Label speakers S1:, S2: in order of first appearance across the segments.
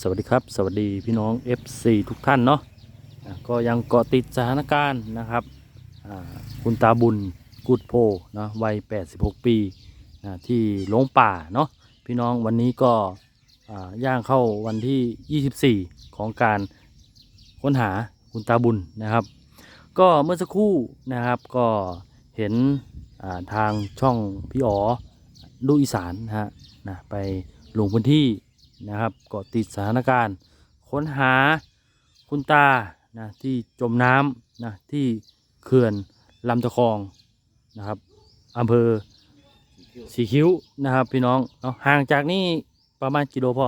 S1: สวัสดีครับ สวัสดีพี่น้อง FC ทุกท่านเนาะก็ยังเกาะติดสถานการณ์นะครับคุณตาบุญกุดโพนะวัย 86 ปีนะที่หลงป่าเนาะพี่น้องวันนี้ก็ย่างเข้าวันที่ 24 ของการค้นหาคุณตาบุญนะครับ ก็เมื่อสักครู่นะครับก็เห็นทางช่องพี่อ๋อดูอีสานนะฮะนะไปลงพื้นที่ นะครับเกาะติดสถานการณ์ ค้นหาคุณตานะที่จมน้ำนะที่เขื่อนลำตะคองนะครับอำเภอสีคิ้วนะครับ พี่น้องเนาะห่างจากนี่ประมาณกิโลพ่อ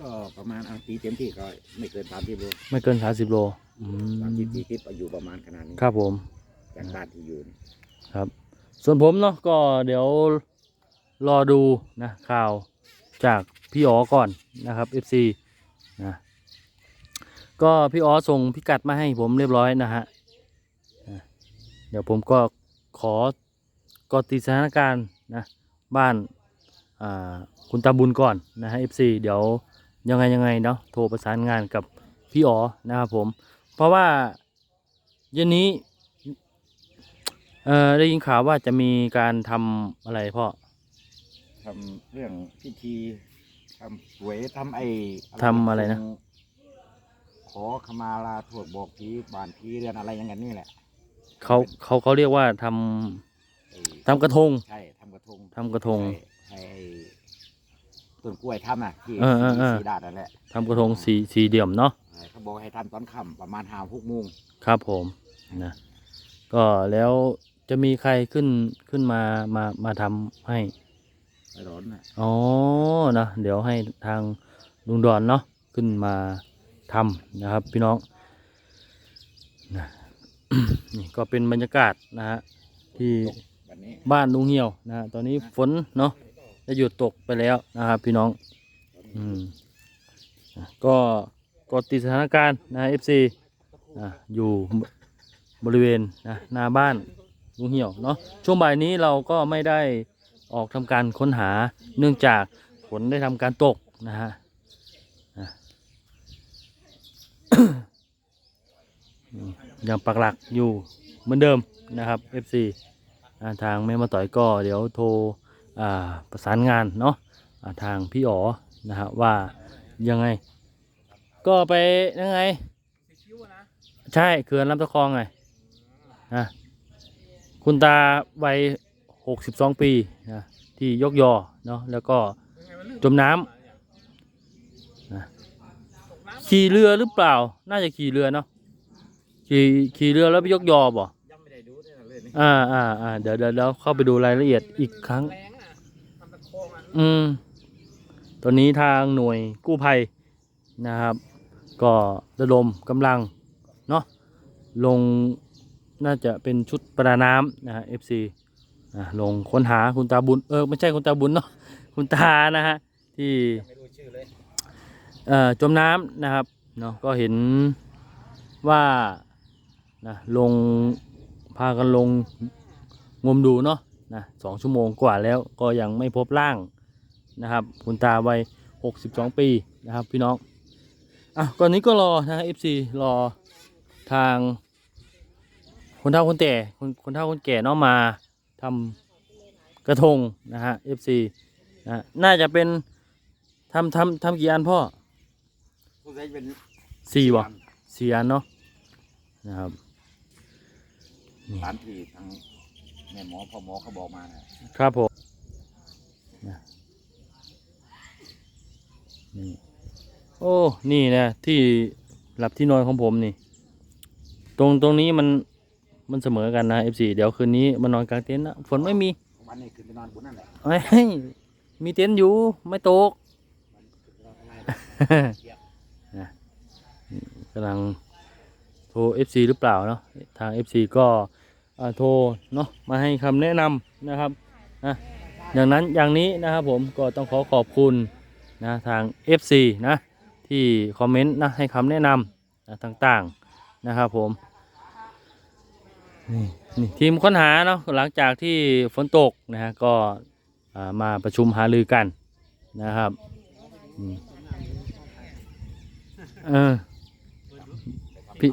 S2: ก็ประมาณเอาตีเต็มที่ก็ไม่เกินสามสิบโล
S1: ไม่เกิน30โลอื
S2: สามสิบ
S1: ม
S2: สี่สิบอยู่ประมาณขนาดนี้
S1: ครับผม
S2: จากบ้านที่อยู่นี่
S1: ครับ ส่วนผมเนาะก็เดี๋ยวรอดูนะข่าว จากพี่อ๋อก่อนนะครับ FC นะก็พี่อ๋อส่งพิกัดมาให้ผมเรียบร้อยนะฮะเดี๋ยวผมก็ขอกอติดสถานการณ์นะบ้านาคุณตาบุญก่อนนะฮะ FC เดี๋ยวยังไงยังไงเนาะโทรประสานงานกับพี่อ๋อนะครับผม เพราะว่าเย็นนี้เอ่อได้ยินข่าวว่าจะมีการทำอะไรพ่อ
S2: ทำเรื่องพิธีทำหวยทำไอ้
S1: ทำอะไรนะ
S2: ขอขมาลาโทษบอกผีบานผีเรือนอะไรอย่างนั้นนี่แหละ
S1: เขาเขาเขาเรียกว่าทำ
S2: ไอ้
S1: ทำกระทง
S2: ใช่ทำกระทง
S1: ทำกระทง
S2: ให้ให้ต้นกล้วยทำน่ะที่
S1: เออเออเออ
S2: สีดาดนั่นแหละ
S1: ทำกระทงสีสีเดี่ยมเนาะ
S2: เออเขาบอกให้ทำตอนค่ำประมาณห้าหกโมง
S1: ครับผมนะก็แล้วจะมีใครขึ้นขึ้นมามามาทำให้
S2: ไม่ ร้อนนะ
S1: อ๋อนะเดี๋ยวให้ทางลุงดอนเนาะขึ้นมาทำนะครับ พี่น้องนะนี่ก็เป็นบรรยากาศนะฮะที่บ้านลุงเหี่ยวนะฮะตอนนี้ฝนเนาะได้หยุดตกไปแล้วนะครับพี่น้องอืมก็กดติดสถานการณ์นะเอฟซีนะอยู่บริเวณนะหน้าบ้านลุงเหี่ยวเนาะช่วงบ่ายนี้เราก็ไม่ได้ ออกทำการค้นหาเนื่องจากฝนได้ทำการตกนะฮะอะอืมยังปักหลักอยู่เหมือนเดิมนะครับ FC าทางแม่มาต่อยก็เดี๋ยวโทรประสานงานเนาะทางพี่อ๋อนะฮะว่ายังไง ก็ไปยังไง ใช่เขื่อนลำตะคองไงนะคุณตาวัย หกสิบสองปีนะที่ยกยอเนาะแล้วก็จมน้ำนะขี่เรือหรือเปล่า น่าจะขี่เรือเนาะขี่ขี่เรือแล้วไปยกยอบ่
S2: ยังไม่ได้ดูได้เลยนี่
S1: อ่าอ่าอ่าเดี๋ยวเดี๋ยวเดี๋ยวเข้าไปดูรายละเอียดอีกครั้ง
S2: แรงอะทำตะโคงอะ
S1: อืมตอนนี้ทางหน่วยกู้ภัยนะครับ ก็ระดมกำลังเนาะลงน่าจะเป็นชุดประดาน้ำนะฮะ FC อะ ลงค้นหาคุณตาบุญเออไม่ใช่คุณตาบุญเนาะคุณตานะฮะที่จมน้ำนะครับเนาะก็เห็นว่านะลงพากันลงงมดูเนาะนะสองชั่วโมงกว่าแล้วก็ยังไม่พบร่างนะครับ คุณตาวัยหกสิบสองปีนะครับพี่น้องอะก่อนนี้ก็รอนะเอฟซีรอทางคนเฒ่าคนแก่คนคนเฒ่าคนแก่เนาะมา ทำกระทงนะฮะเอฟซีนะน่าจะเป็นทำทำทำกี่อันพ่อ
S2: ผู้ใช้เป็น
S1: สี่บ่สี่อันเนาะนะครับนี่
S2: ตามที่ทางแม่หมอพ่อหมอเขาบอกมานะ
S1: ครับผมนะนี่โอ้นี่นะที่หลับที่นอนของผมนี่ ตรงตรงนี้มัน มันเสมอกันนะ F4 เดี๋ยวคืนนี้มานอนกลางเต็นท์นะฝนไม่มี
S2: วันนี้ขึ้นไปนอนบนนั่นแหละ
S1: เอ้ยมีเต็นท์อยู่ไม่ตกนะกำลังโทร FC หรือเปล่าเนาะทาง FC ก็อ่าโทรเนาะมาให้คำแนะนำนะครับนะอย่างนั้นอย่างนี้นะครับผมก็ต้องขอขอบคุณนะทาง FC นะที่คอมเมนต์นะให้คำแนะนำนะต่างๆนะครับผม นี่นี่ทีมค้นหาเนาะหลังจากที่ฝนตกนะฮะก็อ่ามาประชุมหารือกันนะครับอืมเออพี่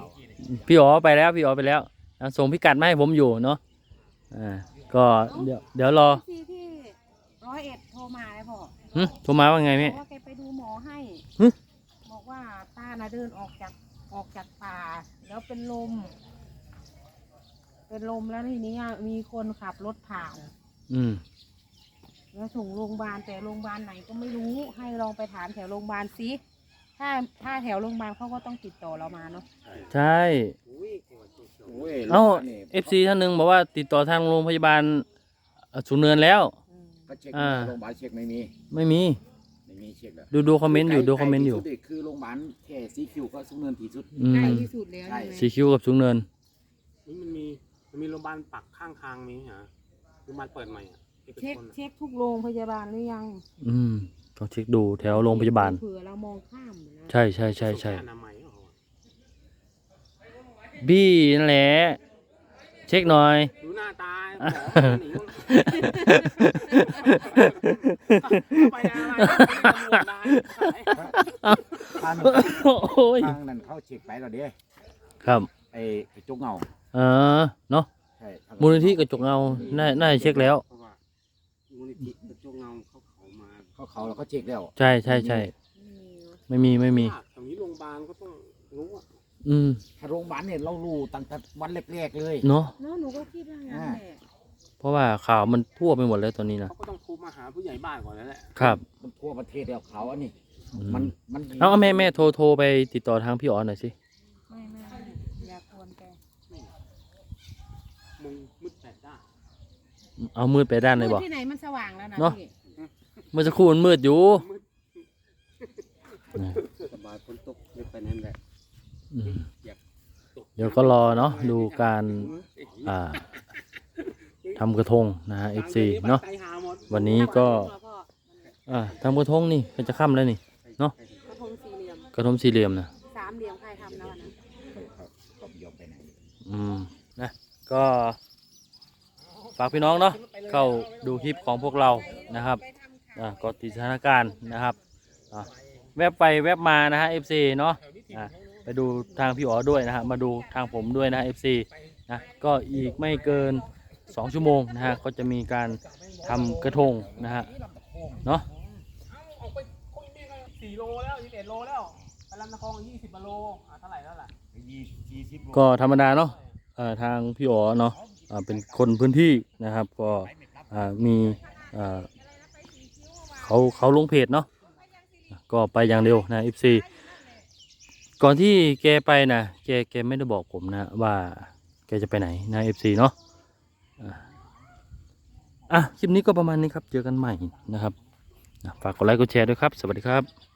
S1: พี่อ๋อไปแล้วพี่อ๋อไปแล้วอะส่งพิกัดมาให้ผมอยู่เนาะอ่าก็เดี๋ยวเดี๋ยวรอ
S3: ที่ที่ร้อยเอ็ดโทรมาเลยพ่อ
S1: หึโทรมาว่าไง
S3: บ
S1: แม่
S3: อกว่าแกไปดูหมอให้
S1: หึ
S3: บอกว่าตาน่ะเดินออกจากออกจากป่าแล้วเป็นลม เป็นลมแล้วทีนี้อะมีคนขับรถผ่าน
S1: อืม
S3: แล้วส่งโรงพยาบาลแต่โรงพยาบาลไหนก็ไม่รู้ให้ลองไปถามแถวโรงพยาบาลซิถ้าถ้าแถวโรงพยาบาลเขาก็ต้องติดต่อเรามาเนาะ
S1: ใช่
S2: โอ้ย
S1: เอ้า
S2: โรงพยบลนี่
S1: เอฟซีท่านหนึ่งบอกว่าติดต่อทางโรงพยาบาลเอ่อสูงเนินแล้ว
S3: อืม
S2: ก็เช็ค
S1: อ่า
S2: โรงพยาบาลเช็คไม่มี
S1: ไม่มี
S2: ไม่มีเช็คแล้ว
S1: ดูดูคอมเมนต์อยู่ดูคอมเมนต์อยู่
S2: ไกลที่สุดคือโรงพยาบาลแค่ซีคิวก็สูงเนินที่สุด
S1: อื
S3: ใกล้
S1: ม
S3: ที่สุดแล้ว
S2: ใช่
S3: ใช่ไหม
S1: สีคิวกับสูงเนิน
S4: นี่มันมี มันมีโรงพยาบาลปักข้างทางมีเหรอโรงพยาบาลเปิดใหม่อะเอก
S3: เช็ค
S4: ชนอะ
S3: เช็คทุกโรงพยาบาลหรือยัง
S1: อืมต้องเช็คดูแถวโรงพยาบาล
S3: เผื่อเรามองข้ามนะ
S1: ใช่ใช่ใช่ใช่
S4: สุขอนามัยเหรอวะ
S1: บี้นั่นแหละเช็คหน่อย
S4: ดูหน้าตาหมอหนีมั้งไปอะไรตำรวจได้ขาย
S2: ทาง
S1: โอ้ย
S2: ทางนั้นเขาเช็คไปแล้วเด้
S1: ครับ
S2: ไอ้กระจกเงา
S1: เออเนาะ
S2: ใช่ทาง
S1: มูลนิธิกระจกเงาน่าน่าจะเช็คแล้ว
S4: เพราะว่ามูลนิธิกระจกเงาเขาเขามา
S2: เขาเขาแล้วเขาเช็คแล้ว
S1: ใช่ใช่ใช่ไม่มีไม่มี
S4: ตรงนี้โรงพยาบาลก็ต้องรู้อะ
S1: อืม
S2: ถ้าโรงพยาบาลเนี่ยเรารู้ตั้งแต่วันแรกๆเลย
S1: เนาะ
S3: เนาะหนูก็คิดว่างั้นแหละ
S1: เพราะว่าข่าวมันทั่วไปหมดเลยตอนนี้นะ
S4: เขาก็ต้องโทรมาหาผู้ใหญ่บ้านก่อนแล้วแหละ
S1: ครับ
S2: มันทั่วประเทศแล้วเขาอันนี้
S1: อื
S2: มัน
S1: ม
S2: มัน
S1: เอาเอาแม่แม่โทรโทรไปติดต่อทางพี่อ๋อหน่อยสิ
S3: ไม่ไม่ไม่อย่ากวนแก
S4: มึงมืดแปดด้าน
S1: เอามืดไปด้านเลยบอก
S3: ที่ไหนมันสว่างแล้วนะ
S1: เนาะ
S3: พี่
S1: เมื่อสักครู่มันมืดอยู่
S4: มืด
S1: นะ
S4: สบายฝนตกเยอะไปนั่นแหละ
S1: อืมเดี๋ยวก็รอเนาะดูการอ่าทำกระทงนะฮะ FC เนาะ
S4: ใจหาหมด
S1: วันนี้ก็
S3: พ่อ
S1: อ่าทำกระทงนี่ก็จะค่ำแล้วนี่
S3: กระทงสี่เหลี่ยม
S1: กระทงสี่เหลี่ยมนะ
S3: สามเหลี่ยมใครทำนะวันนั้น
S2: ครับก็ไม่ยอมไปไหน
S1: อืมนะก็ ฝากพี่น้องเนาะเข้าดูคลิปของพวกเรานะครับอ่าก็ติดสถานการณ์นะครับอ่าแวบไปแวบมานะฮะ FC เนาะอ่าไปดูทางพี่อ๋อด้วยนะฮะมาดูทางผมด้วยนะ FC นะก็อีกไม่เกิน 2 ชั่วโมงนะฮะก็จะมีการทำกระทงนะฮะเนาะ
S4: ออกไปคงมีกันสี่โลแล้วยี่สิบเอ็ดโลแล้วไปลำตะคองยี่สิบโลอะเท่าไหร่แล้วล่ะ
S2: ยี่ยี่สิบโล
S1: ก็ธรรมดาเนาะเอ่อทางพี่อ๋อเนาะอ่า เป็นคนพื้นที่นะครับ ก็มีเขาเขาลงเพจเนาะก็ไปอย่างเร็วนะ FC ก่อนที่แกไปนะแกแกไม่ได้บอกผมนะว่าแกจะไปไหนนะ FC เนาะอะคลิปนี้ก็ประมาณนี้ครับเจอกันใหม่นะครับฝากกดไลค์กดแชร์ด้วยครับ สวัสดีครับ